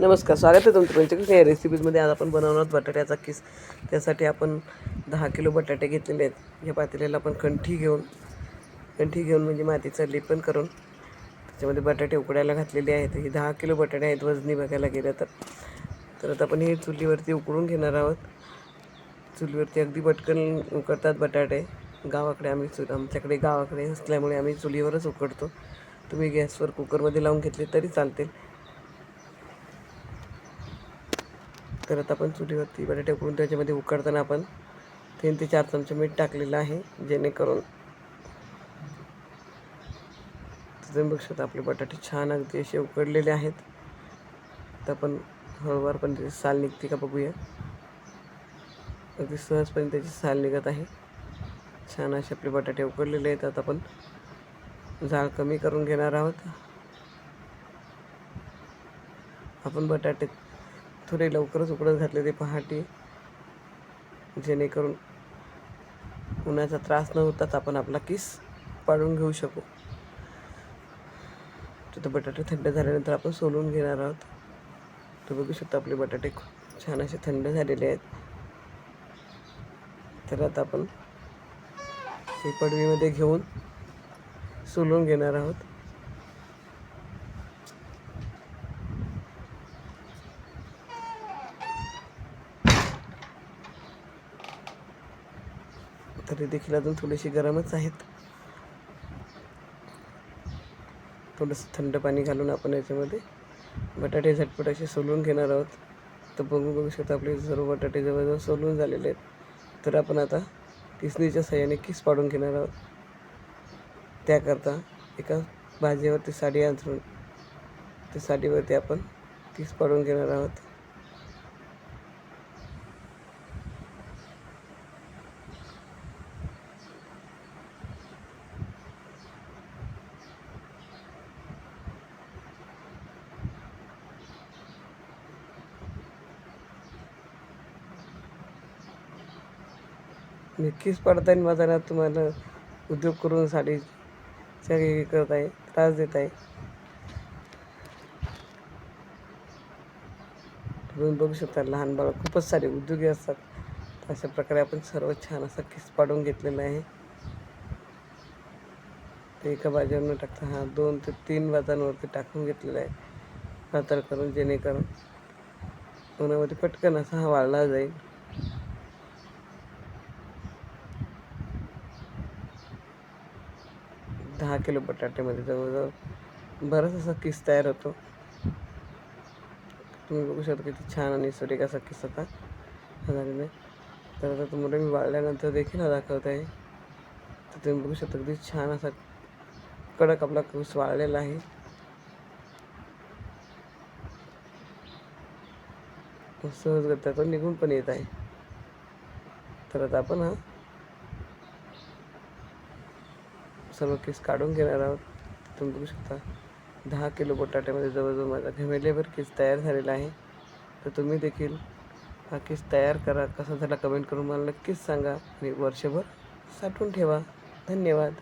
नमस्कार स्वागत आहे तुमचं पंचकृष्ण या रेसिपीजमध्ये आज आपण बनवणार आहोत बटाट्याचा किस. त्यासाठी आपण दहा किलो बटाटे घेतलेले आहेत. या पातेल्याला आपण कंठी घेऊन कंठी घेऊन म्हणजे मातीचं लेपन करून त्याच्यामध्ये बटाटे उकडायला घातलेले आहेत. ही दहा किलो बटाटे आहेत वजनी बघायला गेलं तर. तर आता आपण हे चुलीवरती उकडून घेणार आहोत. चुलीवरती अगदी पटकन उकडतात बटाटे. गावाकडे आम्ही चु आमच्याकडे गावाकडे असल्यामुळे आम्ही चुलीवरच उकडतो. तुम्ही गॅसवर कुकरमध्ये लावून घेतले तरी चालतील. तर आता आपण चुलीवरती बटाटे उकडून त्याच्यामध्ये उकडताना आपण तीन ते चार चमचे मीठ टाकलेलं आहे जेणेकरून तुम्ही बघू शकता आपले बटाटे छान अगदी असे उकडलेले आहेत. तर आपण हळूवार पण त्याची साल निघते का बघूया. अगदी सहजपणे त्याची साल निघत आहे. छान असे आपले बटाटे उकडलेले आहेत. आता आपण जाळ कमी करून घेणार आहोत. आपण बटाटे थोडे लवकरच उकडत घातले ते पहाटे. जेणेकरून उन्हाचा त्रास न होताच आपण आपला किस पाडून घेऊ शकू. तिथं बटाटे थंड झाल्यानंतर आपण सोलून घेणार आहोत. तर बघू शकता आपले बटाटे खूप छान असे थंड झालेले आहेत. तर आता आपण ते पडवीमध्ये घेऊन सोलून घेणार आहोत. तरी देखील अजून थोडीशी गरमच आहेत. थोडंसं थंड पाणी घालून आपण याच्यामध्ये बटाटे झटपट असे सोलून घेणार आहोत. तर बघू बघू शकता आपले सर्व बटाटे जवळजवळ सोलून झालेले आहेत. तर आपण आता किसणीच्या सहाय्याने किस पाडून घेणार आहोत. त्याकरता एका भाजीवरती साडी अंथरून त्या साडीवरती आपण किस पाडून घेणार आहोत. नक्कीच पडताना बाजारात ना तुम्हाला उद्योग करून साडी सगळी करत आहे त्रास देत आहे. तुम्ही बघू शकता लहान बाळ खूपच सारे उद्योगी असतात. अशा प्रकारे आपण सर्व छान असा किस पाडून घेतलेला आहे. ते एका बाजूवर टाकता हा दोन ते तीन बाजांवरती टाकून घेतलेला आहे. पातळ करून जेणेकरून उन्हामध्ये पटकन असा हा वाळला जाईल. दहा किलो बटाट्यामध्ये जवळजवळ बराच असा किस तयार होतो. तुम्ही बघू शकता किती छान आणि सुरेख असा किस होता. हा झालेला तर आता तुम्हाला मी वाळल्यानंतर देखील हा दाखवत आहे. तर तुम्ही बघू शकता किती छान असा कडक आपला कुस वाळलेला आहे. सहजगत्या तो निघून पण येत आहे. तर आता आपण हा सर्व केस काढून घेणार आहोत. तुम्ही बघू शकता दहा किलो बटाट्यामध्ये जवळजवळ माझा घमेलेवर केस तयार झालेला आहे. तर तुम्ही देखील हा केस तयार करा. कसा झाला कमेंट करून मला नक्कीच सांगा आणि वर्षभर साठवून ठेवा. धन्यवाद.